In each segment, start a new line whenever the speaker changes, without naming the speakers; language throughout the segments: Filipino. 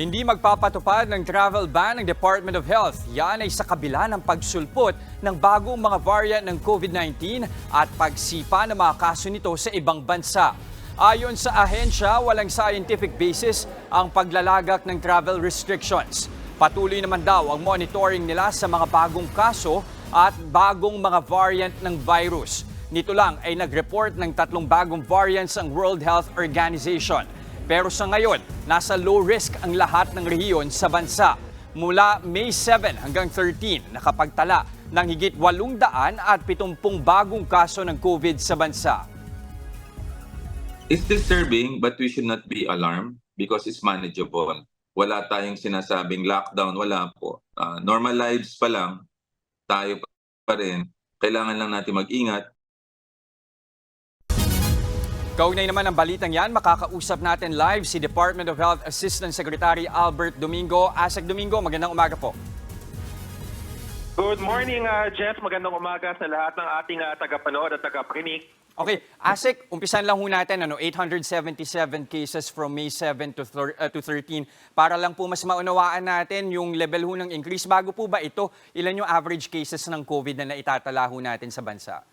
Hindi magpapatupad ng travel ban ng Department of Health. Yan ay sa kabila ng pagsulpot ng bagong mga variant ng COVID-19 at pagsipa ng mga kaso nito sa ibang bansa. Ayon sa ahensya, walang scientific basis ang paglalagak ng travel restrictions. Patuloy naman daw ang monitoring nila sa mga bagong kaso at bagong mga variant ng virus. Nito lang ay nag-report ng tatlong bagong variants ang World Health Organization. Pero sa ngayon, nasa low risk ang lahat ng rehiyon sa bansa. Mula May 7 hanggang 13, nakapagtala ng higit 800 at 70 bagong kaso ng COVID sa bansa.
It's disturbing but we should not be alarmed because it's manageable. Wala tayong sinasabing lockdown, wala po. Ah, normal lives pa lang, tayo pa rin. Kailangan lang natin mag-ingat.
Kaugnay naman ang balitang yan, makakausap natin live si Department of Health Assistant Secretary Albert Domingo. Asek Domingo, magandang umaga po.
Good morning, uh, Jeff. Magandang umaga sa lahat ng ating uh, tagapanood at tagapakinig.
Okay, Asek, umpisan lang ho natin, ano, 877 cases from May 7 to, uh, to 13. Para lang po mas maunawaan natin yung level ho ng increase. Bago po ba ito, ilan yung average cases ng COVID na naitatala ho natin sa bansa?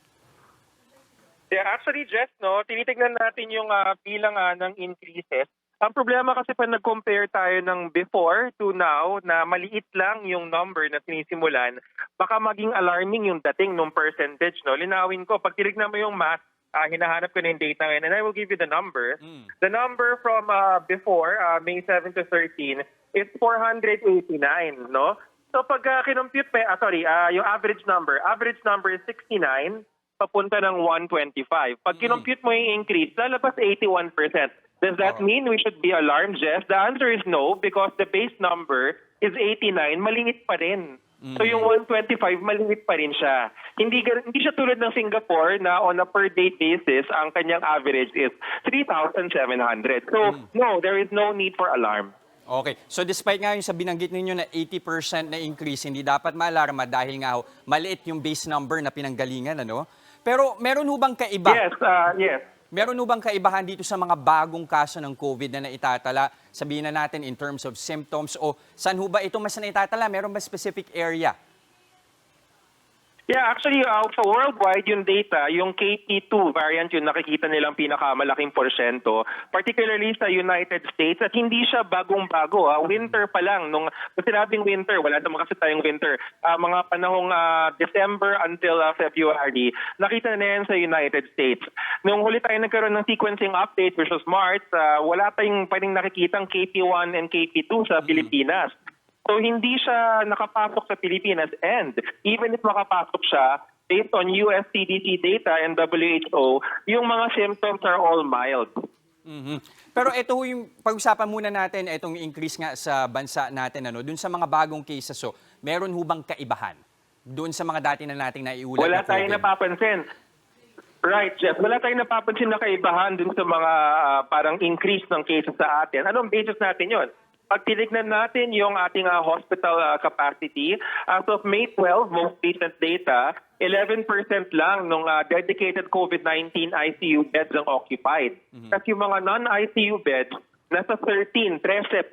Yeah, actually, Jeff, no, tinitignan natin yung uh, bilang uh, ng increases. Ang problema kasi pa nag-compare tayo ng before to now na maliit lang yung number na sinisimulan, baka maging alarming yung dating ng percentage. No? Linawin ko, pag tinignan mo yung math, ah, hinahanap ko na yung data ngayon and I will give you the number. The number from uh, before, uh, May 7 to 13, is 489, no? So pag uh, kinumpute ah, sorry, ah, yung average number, average number is 69, papunta ng 125. Pag kinumpute mo yung increase, lalabas 81%. Does that mean we should be alarmed, Jeff? The answer is no because the base number is 89, maliit pa rin. So yung 125, maliit pa rin siya. Hindi, hindi siya tulad ng Singapore na on a per day basis, ang kanyang average is 3,700. So no, there is no need for alarm.
Okay. So despite nga yung sa binanggit ninyo na 80% na increase, hindi dapat maalarma dahil nga ho, maliit yung base number na pinanggalingan, ano? Pero meron ho bang kaiba?
Yes, uh, yes.
Meron ho bang kaibahan dito sa mga bagong kaso ng COVID na naitatala? Sabihin na natin in terms of symptoms o saan ho ba ito mas naitatala? Meron ba specific area?
Yeah, actually, uh, sa worldwide, yung data, yung KP2 variant, yung nakikita nilang pinakamalaking porsyento, particularly sa United States, at hindi siya bagong-bago. ah. Winter pa lang. Nung sinabing winter, wala naman kasi tayong winter. Ah, mga panahong ah, December until ah, February, nakita na yan sa United States. Nung huli tayo nagkaroon ng sequencing update, was March, ah, wala tayong pwedeng nakikitang KP1 and KP2 sa Pilipinas. So hindi siya nakapasok sa Pilipinas and even if makapasok siya, based on US CDC data and WHO, yung mga symptoms are all mild.
Mhm. Pero ito ho yung pag-usapan muna natin itong increase nga sa bansa natin ano, dun sa mga bagong cases so, meron ho bang kaibahan doon sa mga dati na nating naiulat
Wala
na
tayong napapansin. Right, Jeff. Wala tayong napapansin na kaibahan dun sa mga ah, parang increase ng cases sa atin. Anong basis natin yon? Pag tinignan natin yung ating ah, hospital ah, capacity, as of May 12, most recent data, 11% lang ng dedicated COVID-19 ICU beds ang occupied. Kasi yung mga non-ICU beds, nasa 13, 13%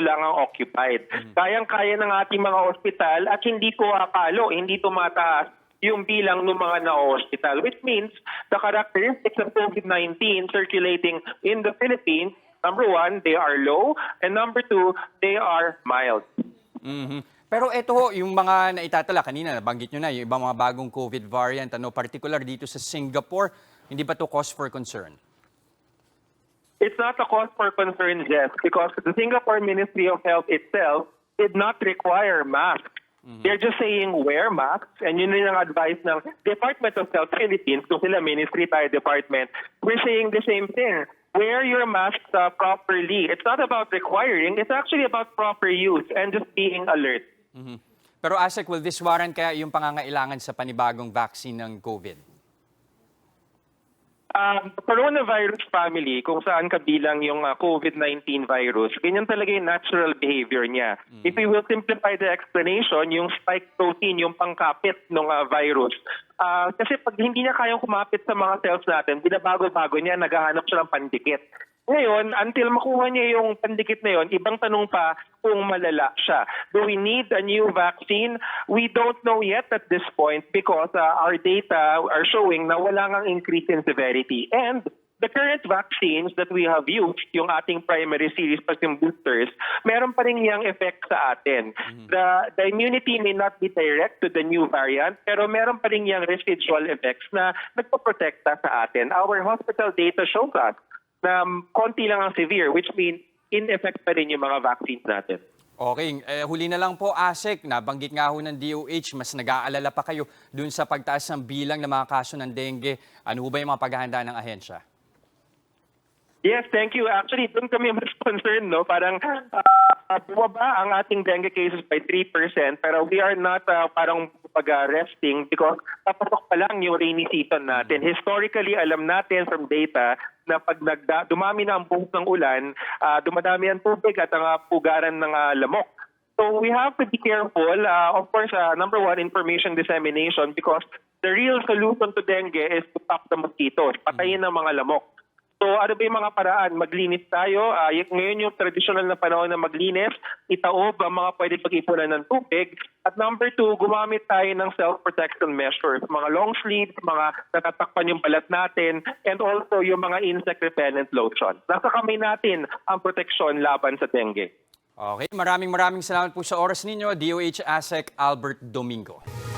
lang ang occupied. Kayang-kaya ng ating mga ospital at hindi ko apalo, hindi tumataas yung bilang ng mga na-hospital, which means the characteristics of COVID-19 circulating in the Philippines, number one, they are low, and number two, they are mild.
Mhm. Pero ito ho, yung mga naitatala kanina, nabanggit nyo na, yung ibang mga bagong COVID variant, ano, particular dito sa Singapore, hindi ba to cause for concern?
It's not a cause for concern, Jeff, because the Singapore Ministry of Health itself did not require masks. They're just saying wear masks, and yun ang advice ng Department of Health Philippines, kung sila ministry tayo department, we're saying the same thing. Wear your masks uh, properly. It's not about requiring, it's actually about proper use and just being alert.
Mhm. Pero Asek, will this warrant kaya yung pangangailangan sa panibagong vaccine ng COVID?
Um, coronavirus family, kung saan kabilang yung uh, COVID-19 virus, ganyan talaga yung natural behavior niya. If we will simplify the explanation, yung spike protein, yung pangkapit ng uh, virus, Ah, kasi pag hindi niya kayang kumapit sa mga cells natin, binabago-bago niya, naghahanap siya ng pandikit. Ngayon, until makuha niya yung pandikit na yon, ibang tanong pa kung malala siya. Do we need a new vaccine? We don't know yet at this point because uh, our data are showing na wala ngang increase in severity. And the current vaccines that we have used, yung ating primary series plus yung boosters, meron pa rin yung effect sa atin. The, the immunity may not be direct to the new variant, pero meron pa rin yung residual effects na nagpaprotekta sa atin. Our hospital data shows us na konti lang ang severe, which means in effect pa rin yung mga vaccines natin.
Okay, eh, huli na lang po, ASEC, nabanggit nga ho ng DOH, mas nag-aalala pa kayo dun sa pagtaas ng bilang ng mga kaso ng dengue. Ano ba yung mga paghahanda ng ahensya?
Yes, thank you. Actually, doon kami mas concerned, no? Parang uh, bumaba ang ating dengue cases by 3%, pero we are not uh, parang pag-resting because papasok pa lang yung rainy season natin. Historically, alam natin from data na pag nagda- dumami na ang buhok ng ulan, uh, dumadami ang tubig at ang uh, pugaran ng uh, lamok. So we have to be careful. Uh, of course, uh, number one, information dissemination because the real solution to dengue is to stop the mosquitoes, patayin ang mga lamok. So ano ba yung mga paraan? Maglinis tayo. Y- ngayon yung traditional na panahon na maglinis, itaob ang mga pwede pag-ipunan ng tubig. At number two, gumamit tayo ng self-protection measures. Mga long sleeves, mga natatakpan yung balat natin, and also yung mga insect repellent lotion. Nasa kamay natin ang proteksyon laban sa dengue.
Okay, maraming maraming salamat po sa oras ninyo, DOH ASEC Albert Domingo.